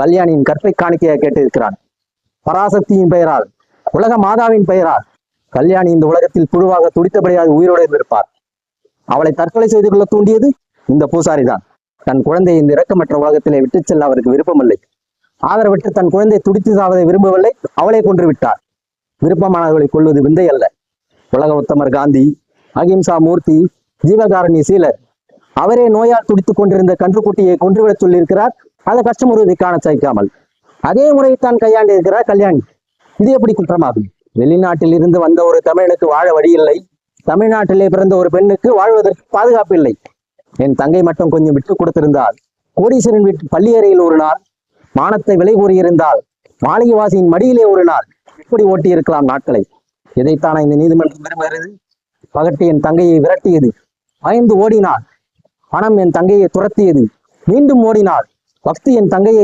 கல்யாணியின் கற்பை காணிக்கையை கேட்டிருக்கிறான். பராசக்தியின் பெயரால் உலக மாதாவின் பெயரால் கல்யாணி இந்த உலகத்தில் புழுவாக துடித்தபடியாக உயிரோடு இருந்திருப்பார் அவளை தற்கொலை செய்து கொள்ள தூண்டியது இந்த பூசாரி தான் தன் குழந்தையை இந்த இரக்கமற்ற உலகத்திலே விட்டுச் செல்ல அவருக்கு விருப்பமில்லை. ஆதரவிட்டு தன் குழந்தை துடித்து சாவதை விரும்பவில்லை. அவளே கொன்று விட்டார் விருப்பமானவர்களை கொள்வது விந்தை அல்ல. உலக உத்தமர் காந்தி அகிம்சா மூர்த்தி ஜீவகாரணி சீலர் அவரே நோயால் துடித்துக் கொண்டிருந்த கன்றுக்குட்டியை கொன்றுவிடச் சொல்லியிருக்கிறார். அதை கஷ்டமுறுவதை காண சகிக்காமல். அதே முறையைத்தான் கையாண்டிருக்கிறார் கல்யாணி. இது எப்படி குற்றமாகும்? வெளிநாட்டில் இருந்து வந்த ஒரு தமிழனுக்கு வாழ வழி இல்லை. தமிழ்நாட்டிலே பிறந்த ஒரு பெண்ணுக்கு வாழ்வதற்கு பாதுகாப்பு இல்லை. என் தங்கை மட்டும் கொஞ்சம் விட்டு கொடுத்திருந்தால் கோடீஸ்வரன் வீட்டு பள்ளியறையில் ஒரு நாள் மானத்தை விலை கூறியிருந்தால் மாளிகைவாசியின் மடியிலே ஒரு நாள் இப்படி ஓட்டியிருக்கலாம் நாட்களை. இதைத்தானா இந்த நீதிமன்றம் விரும்புகிறது? பகட்டு என் தங்கையை விரட்டியது. பயந்து ஓடினாள். பணம் என் தங்கையை துரத்தியது. மீண்டும் ஓடினாள். பக்தி என் தங்கையை